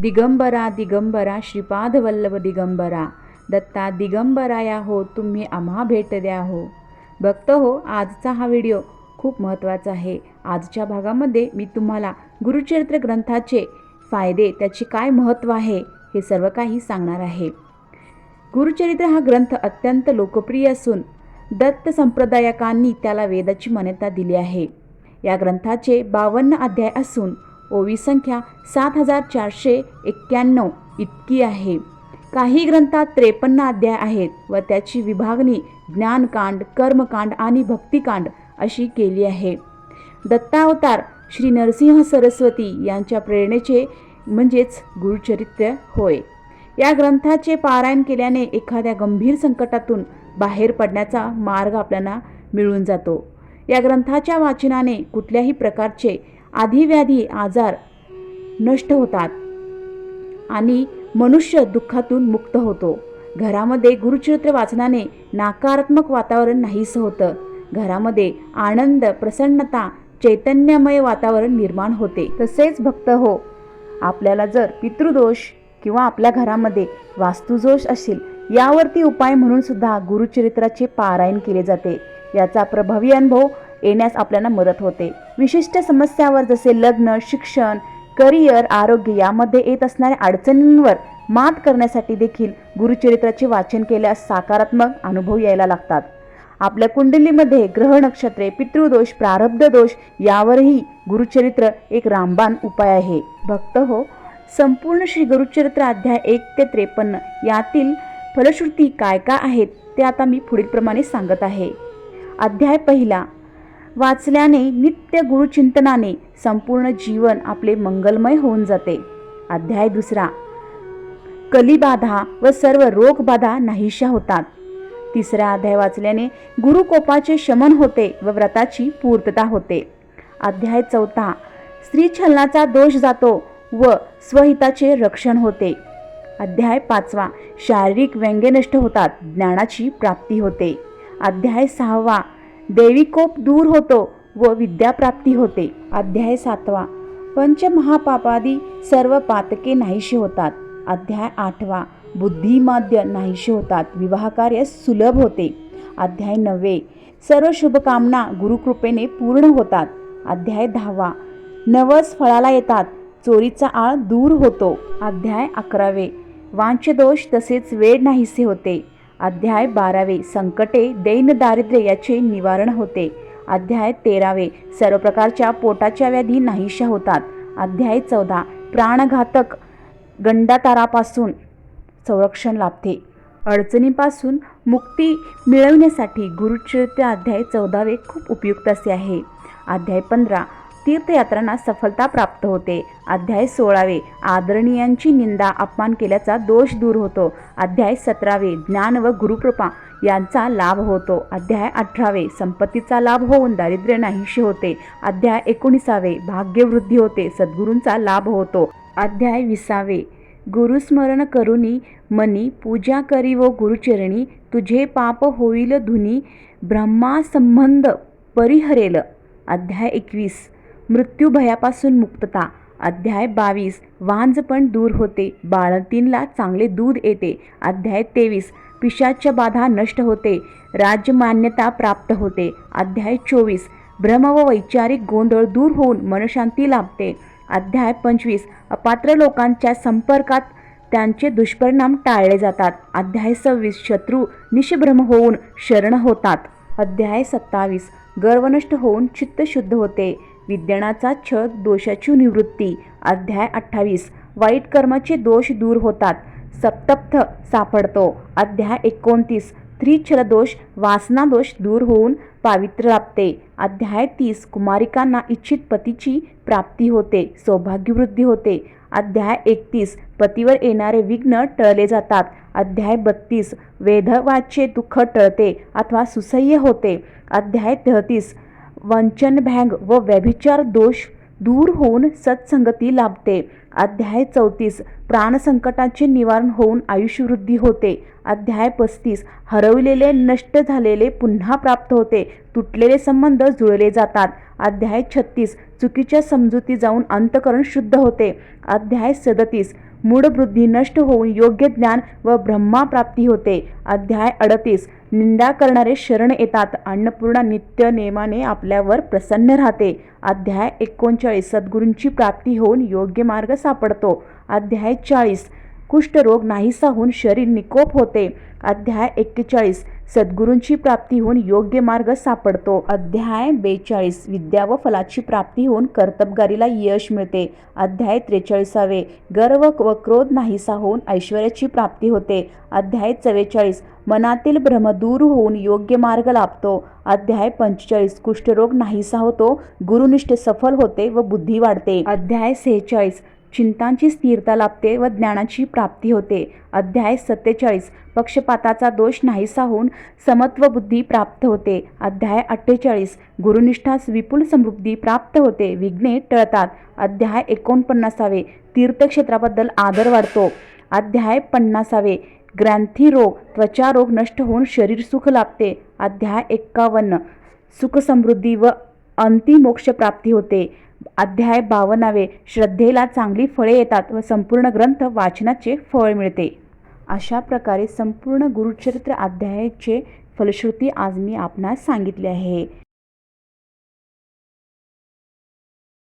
दिगंबरा दिगंबरा श्रीपादवल्लभ दिगंबरा दत्ता दिगंबराया हो तुम्ही आम्हा भेट द्या हो. भक्त हो आजचा हा व्हिडिओ खूप महत्त्वाचा आहे. आजच्या भागामध्ये मी तुम्हाला गुरुचरित्र ग्रंथाचे फायदे त्याचे काय महत्त्व आहे हे सर्व काही सांगणार आहे. गुरुचरित्र हा ग्रंथ अत्यंत लोकप्रिय असून दत्त संप्रदायकांनी त्याला वेदाची मान्यता दिली आहे. या ग्रंथाचे बावन्न अध्याय असून ओवी संख्या सात हजार चारशे एक्क्याण्णव इतकी आहे. काही ग्रंथात त्रेपन्न अध्याय आहेत व त्याची विभागणी ज्ञानकांड कर्मकांड आणि भक्तिकांड अशी केली आहे. दत्तावतार श्री नरसिंह सरस्वती यांच्या प्रेरणेचे म्हणजेच गुरुचरित्र होय. या ग्रंथाचे पारायण केल्याने एखाद्या गंभीर संकटातून बाहेर पडण्याचा मार्ग आपल्याला मिळून जातो. या ग्रंथाच्या वाचनाने कुठल्याही प्रकारचे आधीव्याधी आजार नष्ट होतात. आणि मनुष्य दुःखातून मुक्त होतो. घरामध्ये गुरुचरित्र वाचनाने नकारात्मक वातावरण नाहीसं होतं. घरामध्ये आनंद प्रसन्नता चैतन्यमय वातावरण निर्माण होते. तसेच भक्त हो. आपल्याला जर पितृदोष किंवा आपल्या घरामध्ये वास्तुदोष असेल यावरती उपाय म्हणून सुद्धा गुरुचरित्राचे पारायण केले जाते. याचा प्रभावी अनुभव येण्यास आपल्याला मदत होते. विशिष्ट समस्यावर जसे लग्न शिक्षण करिअर आरोग्य यामध्ये येत असणाऱ्या अडचणींवर मात करण्यासाठी देखील गुरुचरित्राचे वाचन केल्यास सकारात्मक अनुभव यायला लागतात. आपल्या कुंडलीमध्ये ग्रह नक्षत्रे पितृदोष प्रारब्ध दोष यावरही गुरुचरित्र एक रामबाण उपाय आहे. भक्त हो संपूर्ण श्री गुरुचरित्र अध्याय एक ते त्रेपन्न यातील फलश्रुती काय काय आहेत ते आता मी पुढीलप्रमाणे सांगत आहे. अध्याय पहिला वाचल्याने नित्य गुरुचिंतनाने संपूर्ण जीवन आपले मंगलमय होऊन जाते. अध्याय दुसरा. कलिबाधा व सर्व रोगबाधा नाहीशा होतात. तिसरा अध्याय वाचल्याने गुरुकोपाचे शमन होते व व्रताची पूर्तता होते. अध्याय चौथा. स्त्रीछलनाचा दोष जातो व स्वहिताचे रक्षण होते. अध्याय पाचवा. शारीरिक व्यंग्य नष्ट होतात ज्ञानाची प्राप्ती होते. अध्याय सहावा. देवीकोप दूर होतो व विद्याप्राप्ती होते. अध्याय सातवा. पंचमहापापादी सर्व पातके नाहीशी होतात. अध्याय आठवा. बुद्धिमाद्य नाहीशी होतात. विवाहकार्य सुलभ होते. अध्याय नववे. सर्व शुभकामना गुरुकृपेने पूर्ण होतात. अध्याय दहावा. नवस फळाला येतात. चोरीचा आळ दूर होतो. अध्याय अकरावे. वांछदोष तसेच वेळ नाहीसे होते. अध्याय बारावे संकटे दैन दारिद्र्य याचे निवारण होते. अध्याय तेरावे सर्व प्रकारच्या पोटाच्या व्याधी नाहीशा होतात. अध्याय चौदा प्राणघातक गंडातारापासून संरक्षण लाभते. अडचणीपासून मुक्ती मिळवण्यासाठी गुरुचरित्र अध्याय चौदावे खूप उपयुक्त असे आहे. अध्याय पंधरा तीर्थयात्रांना सफलता प्राप्त होते. अध्याय सोळावे. आदरणीयांची निंदा अपमान केल्याचा दोष दूर होतो. अध्याय सतरावे. ज्ञान व गुरुकृपा यांचा लाभ होतो. अध्याय अठरावे. संपत्तीचा लाभ होऊन दारिद्र्य नाहीशी होते. अध्याय एकोणीसावे. भाग्यवृद्धी होते. सद्गुरूंचा लाभ होतो. अध्याय विसावे. गुरुस्मरण करुनी मनी पूजा करी व गुरुचरणी तुझे पाप होईल धुनी ब्रह्मासंबंध परिहरेल. अध्याय एकवीस. मृत्यू भयापासून मुक्तता. अध्याय बावीस. वांजपण दूर होते. बाळंतीनला चांगले दूध येते. अध्याय तेवीस. पिशाच्या बाधा नष्ट होते. राजमान्यता प्राप्त होते. अध्याय चोवीस. भ्रम व वैचारिक गोंधळ दूर होऊन मनशांती लाभते. अध्याय पंचवीस. अपात्र लोकांच्या संपर्कात त्यांचे दुष्परिणाम टाळले जातात. अध्याय सव्वीस. शत्रू निशभ्रम होऊन शरण होतात. अध्याय सत्तावीस. गर्व नष्ट होऊन चित्त शुद्ध होते. विज्ञानाचा छत दोषाची निवृत्ती. अध्याय अठ्ठावीस. वाईट कर्माचे दोष दूर होतात. सप्तप्थ सापडतो. अध्याय एकोणतीस. त्रिछल दोष वासना दोष दूर होऊन पावित्र्य लाभते. अध्याय तीस. कुमारिकांना इच्छित पतीची प्राप्ती होते. सौभाग्यवृद्धी होते. अध्याय एकतीस. पतीवर येणारे विघ्न टळले जातात. अध्याय बत्तीस. वेधवाचे दुःख टळते अथवा सुसह्य होते. अध्याय तेहतीस. वंचनभँग व व्यभिचार दोष दूर होऊन सत्संगती लाभते. अध्याय चौतीस प्राणसंकटाचे निवारण होऊन आयुष्यवृद्धी होते. अध्याय पस्तीस हरवलेले नष्ट झालेले पुन्हा प्राप्त होते. तुटलेले संबंध जुळले जातात. अध्याय छत्तीस चुकीच्या समजुती जाऊन अंतकरण शुद्ध होते. अध्याय सदतीस मूढबुद्धी नष्ट होऊन योग्य ज्ञान व ब्रह्माप्राप्ती होते. अध्याय अडतीस निंदा करणारे शरण येतात. अन्नपूर्णा नित्य नेमाने आपल्यावर प्रसन्न राहते. अध्याय एकोणचाळीस सद्गुरूंची प्राप्ती होऊन योग्य मार्ग सापडतो. अध्याय चाळीस. कुष्ठरोग नाहीसा होऊन शरीर निकोप होते. अध्याय एक्केचाळीस. सद्गुरूंची प्राप्ती होऊन योग्य मार्ग सापडतो. अध्याय बेचाळीस. विद्या व फलाची प्राप्ती होऊन कर्तबगारीला यश मिळते. अध्याय त्रेचाळीसावे. गर्व व क्रोध नाहीसा होऊन ऐश्वर्याची प्राप्ती होते. अध्याय चव्वेचाळीस. मनातील भ्रम दूर होऊन योग्य मार्ग लाभतो. अध्याय पंचेचाळीस. कुष्ठरोग नाहीसा होतो. गुरुनिष्ठ सफल होते व बुद्धी वाढते. अध्याय सेहेचाळीस. चिंतांची स्थिरता लाभते व ज्ञानाची प्राप्ती होते. अध्याय सत्तेचाळीस. पक्षपाताचा दोष नाहीसा होऊन समत्व बुद्धी प्राप्त होते. अध्याय अठ्ठेचाळीस. गुरुनिष्ठास विपुल समृद्धी प्राप्त होते. विघ्ने टळतात. अध्याय एकोणपन्नासावे. तीर्थक्षेत्राबद्दल आदर वाढतो. अध्याय पन्नासावे. ग्रंथी रोग त्वचा रोग नष्ट होऊन शरीर सुख लाभते. अध्याय एक्कावन्न. सुखसमृद्धी व अंतिमोक्ष प्राप्ती होते. अध्याय बावनावे श्रद्धेला चांगली फळे येतात व संपूर्ण ग्रंथ वाचनाचे फळ मिळते. अशा प्रकारे संपूर्ण गुरुचरित्र अध्यायाचे फलश्रुती आज मी आपणास सांगितले आहे.